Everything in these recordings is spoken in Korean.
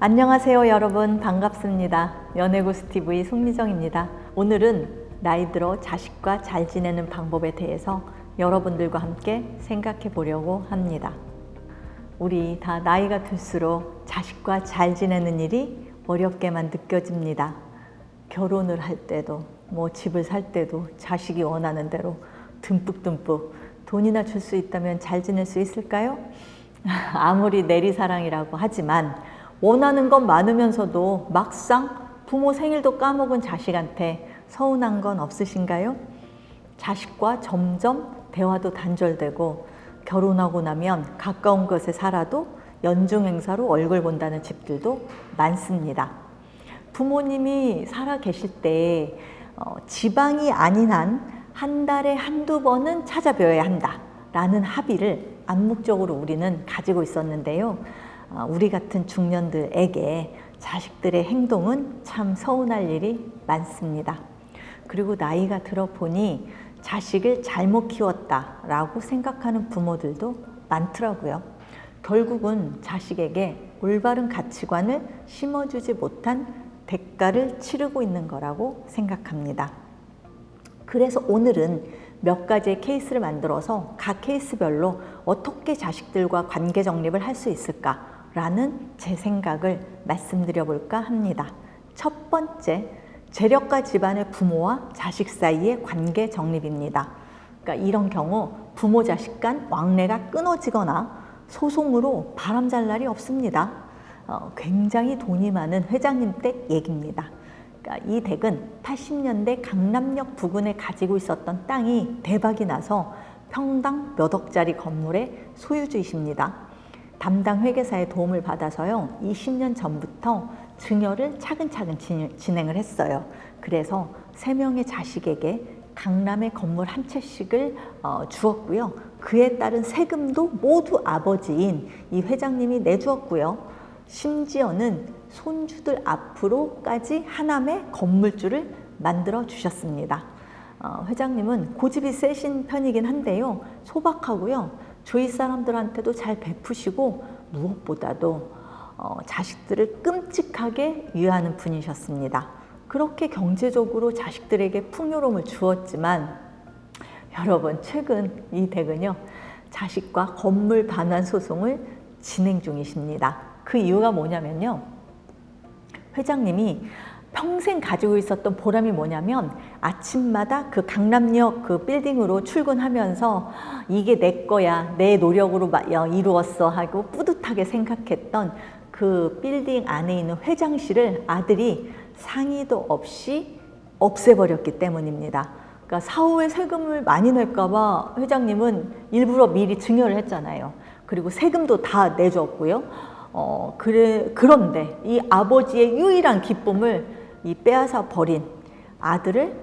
안녕하세요 여러분. 반갑습니다. 연애고스 TV 송미정입니다. 오늘은 나이 들어 자식과 잘 지내는 방법에 대해서 여러분들과 함께 생각해 보려고 합니다. 우리 다 나이가 들수록 자식과 잘 지내는 일이 어렵게만 느껴집니다. 결혼을 할 때도 뭐 집을 살 때도 자식이 원하는 대로 듬뿍듬뿍 돈이나 줄 수 있다면 잘 지낼 수 있을까요? 아무리 내리사랑이라고 하지만 원하는 건 많으면서도 막상 부모 생일도 까먹은 자식한테 서운한 건 없으신가요? 자식과 점점 대화도 단절되고 결혼하고 나면 가까운 곳에 살아도 연중 행사로 얼굴 본다는 집들도 많습니다. 부모님이 살아 계실 때 어, 지방이 아닌 한 한 달에 한두 번은 찾아뵈어야 한다. 라는 합의를 암묵적으로 우리는 가지고 있었는데요. 어, 우리 같은 중년들에게 자식들의 행동은 참 서운할 일이 많습니다. 그리고 나이가 들어 보니 자식을 잘못 키웠다라고 생각하는 부모들도 많더라고요. 결국은 자식에게 올바른 가치관을 심어주지 못한 대가를 치르고 있는 거라고 생각합니다. 그래서 오늘은 몇 가지의 케이스를 만들어서 각 케이스별로 어떻게 자식들과 관계 정립을 할 수 있을까 라는 제 생각을 말씀드려 볼까 합니다. 첫 번째, 재력가 집안의 부모와 자식 사이의 관계 정립입니다. 그러니까 이런 경우 부모 자식 간 왕래가 끊어지거나 소송으로 바람잘 날이 없습니다. 어, 굉장히 돈이 많은 회장님 댁 얘기입니다. 그러니까 이 댁은 80년대 강남역 부근에 가지고 있었던 땅이 대박이 나서 평당 몇 억짜리 건물의 소유주이십니다. 담당 회계사의 도움을 받아서요, 20년 전부터 증여를 차근차근 진- 진행을 했어요. 그래서 세 명의 자식에게 강남의 건물 한 채씩을 어, 주었고요. 그에 따른 세금도 모두 아버지인 이 회장님이 내주었고요. 심지어는 손주들 앞으로까지 하남의 건물주를 만들어 주셨습니다. 어, 회장님은 고집이 세신 편이긴 한데요. 소박하고요. 주위 사람들한테도 잘 베푸시고 무엇보다도 어, 자식들을 끔찍하게 위하는 분이셨습니다. 그렇게 경제적으로 자식들에게 풍요로움을 주었지만 여러분 최근 이 댁은요 자식과 건물 반환 소송을 진행 중이십니다. 그 이유가 뭐냐면요 회장님이 평생 가지고 있었던 보람이 뭐냐면 아침마다 그 강남역 그 빌딩으로 출근하면서 이게 내 거야 내 노력으로 이루었어 하고 뿌듯하게 생각했던 그 빌딩 안에 있는 회장실을 아들이 상의도 없이 없애버렸기 때문입니다. 그러니까 사후에 세금을 많이 낼까봐 회장님은 일부러 미리 증여를 했잖아요. 그리고 세금도 다 내줬고요. 어, 그래, 그런데 이 아버지의 유일한 기쁨을 이 빼앗아 버린 아들을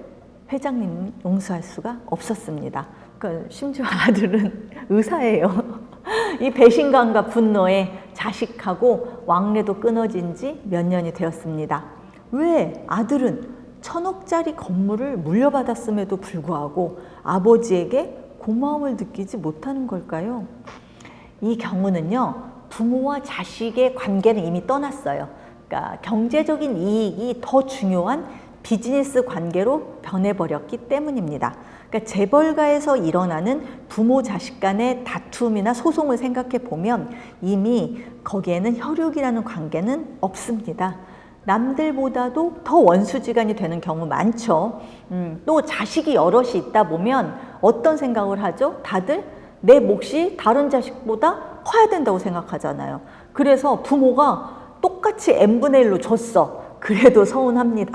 회장님 용서할 수가 없었습니다. 그러니까 심지어 아들은 의사예요. 이 배신감과 분노에 자식하고 왕래도 끊어진 지 몇 년이 되었습니다. 왜 아들은 천억짜리 건물을 물려받았음에도 불구하고 아버지에게 고마움을 느끼지 못하는 걸까요? 이 경우는요, 부모와 자식의 관계는 이미 떠났어요. 그러니까 경제적인 이익이 더 중요한 비즈니스 관계로 변해버렸기 때문입니다. 그러니까 재벌가에서 일어나는 부모 자식 간의 다툼이나 소송을 생각해 보면 이미 거기에는 혈육이라는 관계는 없습니다. 남들보다도 더 원수지간이 되는 경우 많죠. 음, 또 자식이 여럿이 있다 보면 어떤 생각을 하죠? 다들 내 몫이 다른 자식보다 커야 된다고 생각하잖아요. 그래서 부모가 똑같이 n분의 1로 줬어. 그래도 서운합니다.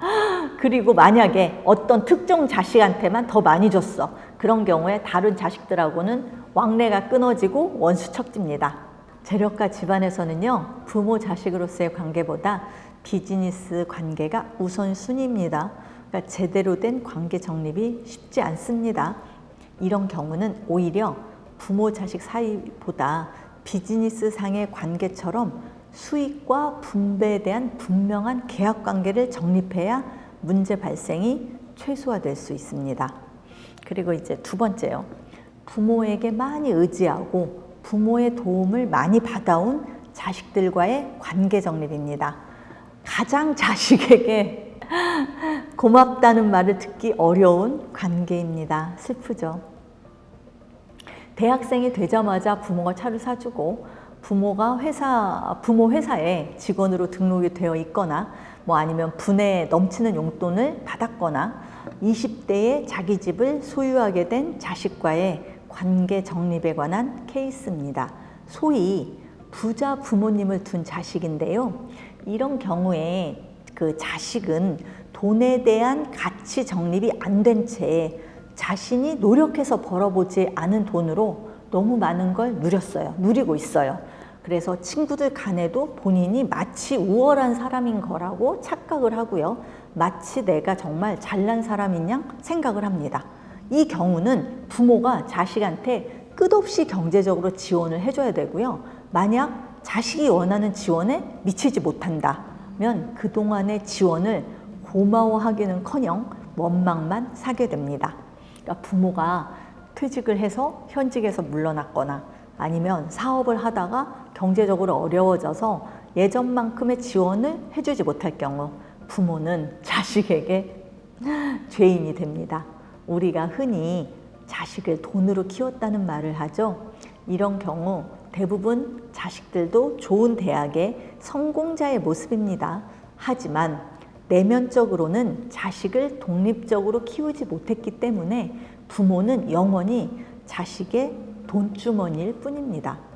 그리고 만약에 어떤 특정 자식한테만 더 많이 줬어. 그런 경우에 다른 자식들하고는 왕래가 끊어지고 원수척집니다. 재력가 집안에서는요, 부모 자식으로서의 관계보다 비즈니스 관계가 우선순위입니다. 그러니까 제대로 된 관계 정립이 쉽지 않습니다. 이런 경우는 오히려 부모 자식 사이보다 비즈니스 상의 관계처럼 수익과 분배에 대한 분명한 계약 관계를 정립해야 문제 발생이 최소화될 수 있습니다. 그리고 이제 두 번째요. 부모에게 많이 의지하고 부모의 도움을 많이 받아온 자식들과의 관계 정립입니다. 가장 자식에게 고맙다는 말을 듣기 어려운 관계입니다. 슬프죠. 대학생이 되자마자 부모가 차를 사주고 부모가 회사 부모 회사에 직원으로 등록이 되어 있거나 뭐 아니면 분에 넘치는 용돈을 받았거나 20대에 자기 집을 소유하게 된 자식과의 관계 정립에 관한 케이스입니다. 소위 부자 부모님을 둔 자식인데요. 이런 경우에 그 자식은 돈에 대한 가치 정립이 안 된 채 자신이 노력해서 벌어보지 않은 돈으로 너무 많은 걸 누렸어요. 누리고 있어요. 그래서 친구들 간에도 본인이 마치 우월한 사람인 거라고 착각을 하고요. 마치 내가 정말 잘난 사람인 양 생각을 합니다. 이 경우는 부모가 자식한테 끝없이 경제적으로 지원을 해줘야 되고요. 만약 자식이 원하는 지원에 미치지 못한다면 그동안의 지원을 고마워하기는 커녕 원망만 사게 됩니다. 그러니까 부모가 퇴직을 해서 현직에서 물러났거나 아니면 사업을 하다가 경제적으로 어려워져서 예전만큼의 지원을 해주지 못할 경우 부모는 자식에게 죄인이 됩니다. 우리가 흔히 자식을 돈으로 키웠다는 말을 하죠. 이런 경우 대부분 자식들도 좋은 대학의 성공자의 모습입니다. 하지만 내면적으로는 자식을 독립적으로 키우지 못했기 때문에 부모는 영원히 자식의 돈주머니일 뿐입니다.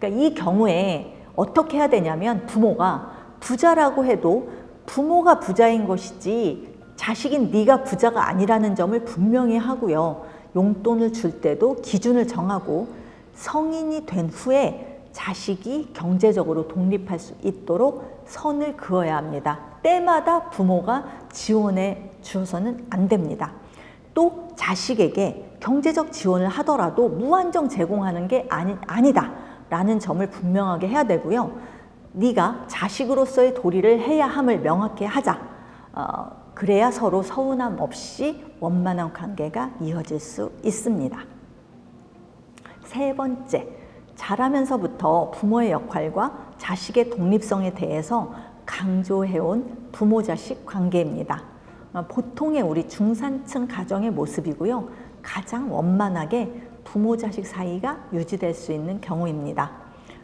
그러니까 이 경우에 어떻게 해야 되냐면 부모가 부자라고 해도 부모가 부자인 것이지 자식인 네가 부자가 아니라는 점을 분명히 하고요. 용돈을 줄 때도 기준을 정하고 성인이 된 후에 자식이 경제적으로 독립할 수 있도록 선을 그어야 합니다. 때마다 부모가 지원해 주어서는 안 됩니다. 또 자식에게 경제적 지원을 하더라도 무한정 제공하는 게 아니, 아니다 라는 점을 분명하게 해야 되고요. 네가 자식으로서의 도리를 해야 함을 명확히 하자. 어, 그래야 서로 서운함 없이 원만한 관계가 이어질 수 있습니다. 세 번째, 자라면서부터 부모의 역할과 자식의 독립성에 대해서 강조해온 부모 자식 관계입니다. 어, 보통의 우리 중산층 가정의 모습이고요. 가장 원만하게 부모 자식 사이가 유지될 수 있는 경우입니다.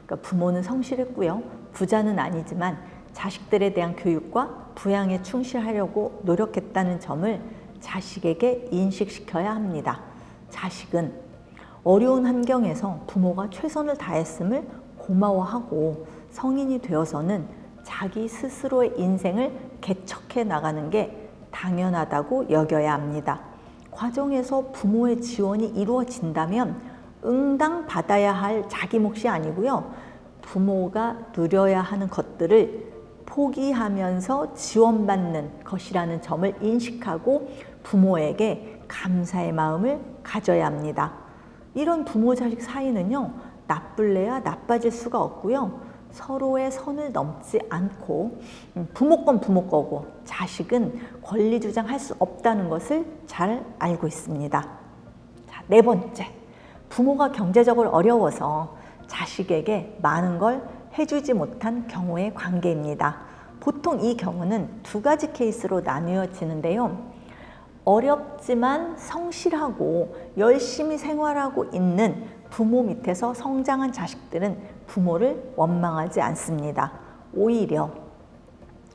그러니까 부모는 성실했고요. 부자는 아니지만 자식들에 대한 교육과 부양에 충실하려고 노력했다는 점을 자식에게 인식시켜야 합니다. 자식은 어려운 환경에서 부모가 최선을 다했음을 고마워하고 성인이 되어서는 자기 스스로의 인생을 개척해 나가는 게 당연하다고 여겨야 합니다. 과정에서 부모의 지원이 이루어진다면 응당 받아야 할 자기 몫이 아니고요. 부모가 누려야 하는 것들을 포기하면서 지원받는 것이라는 점을 인식하고 부모에게 감사의 마음을 가져야 합니다. 이런 부모 자식 사이는요, 나쁠래야 나빠질 수가 없고요. 서로의 선을 넘지 않고 음, 부모 건 부모 거고 자식은 권리 주장할 수 없다는 것을 잘 알고 있습니다. 자, 네 번째. 부모가 경제적으로 어려워서 자식에게 많은 걸 해주지 못한 경우의 관계입니다. 보통 이 경우는 두 가지 케이스로 나뉘어지는데요. 어렵지만 성실하고 열심히 생활하고 있는 부모 밑에서 성장한 자식들은 부모를 원망하지 않습니다. 오히려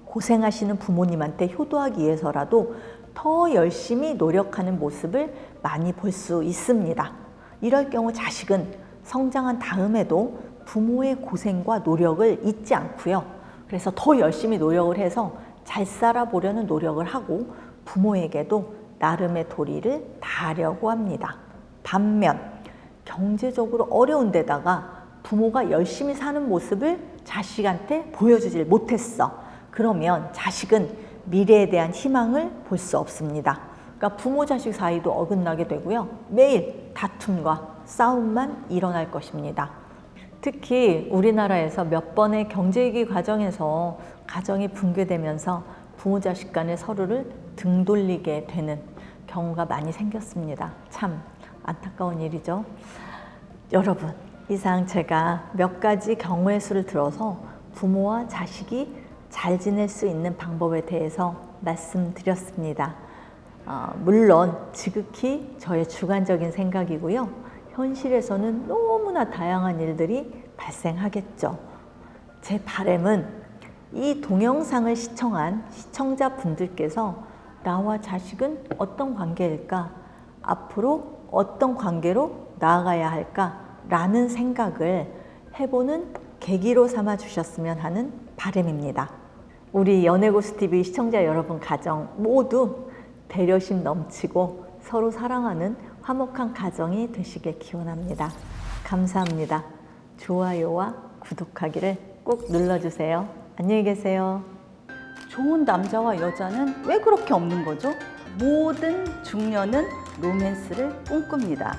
고생하시는 부모님한테 효도하기 위해서라도 더 열심히 노력하는 모습을 많이 볼 수 있습니다. 이럴 경우 자식은 성장한 다음에도 부모의 고생과 노력을 잊지 않고요. 그래서 더 열심히 노력을 해서 잘 살아보려는 노력을 하고 부모에게도 나름의 도리를 다하려고 합니다. 반면 경제적으로 어려운 데다가 부모가 열심히 사는 모습을 자식한테 보여주질 못했어. 그러면 자식은 미래에 대한 희망을 볼 수 없습니다. 그러니까 부모 자식 사이도 어긋나게 되고요. 매일 다툼과 싸움만 일어날 것입니다. 특히 우리나라에서 몇 번의 경제위기 과정에서 가정이 붕괴되면서 부모 자식 간의 서로를 등 돌리게 되는 경우가 많이 생겼습니다. 참 안타까운 일이죠. 여러분, 이상 제가 몇 가지 경우의 수를 들어서 부모와 자식이 잘 지낼 수 있는 방법에 대해서 말씀드렸습니다. 아, 물론 지극히 저의 주관적인 생각이고요. 현실에서는 너무나 다양한 일들이 발생하겠죠. 제 바람은 이 동영상을 시청한 시청자분들께서 나와 자식은 어떤 관계일까? 앞으로 어떤 관계로 나아가야 할까? 라는 생각을 해보는 계기로 삼아 주셨으면 하는 바람입니다. 우리 연애고스 TV 시청자 여러분 가정 모두 배려심 넘치고 서로 사랑하는 화목한 가정이 되시길 기원합니다. 감사합니다. 좋아요와 구독하기를 꼭 눌러주세요. 안녕히 계세요. 좋은 남자와 여자는 왜 그렇게 없는 거죠? 모든 중년은 로맨스를 꿈꿉니다.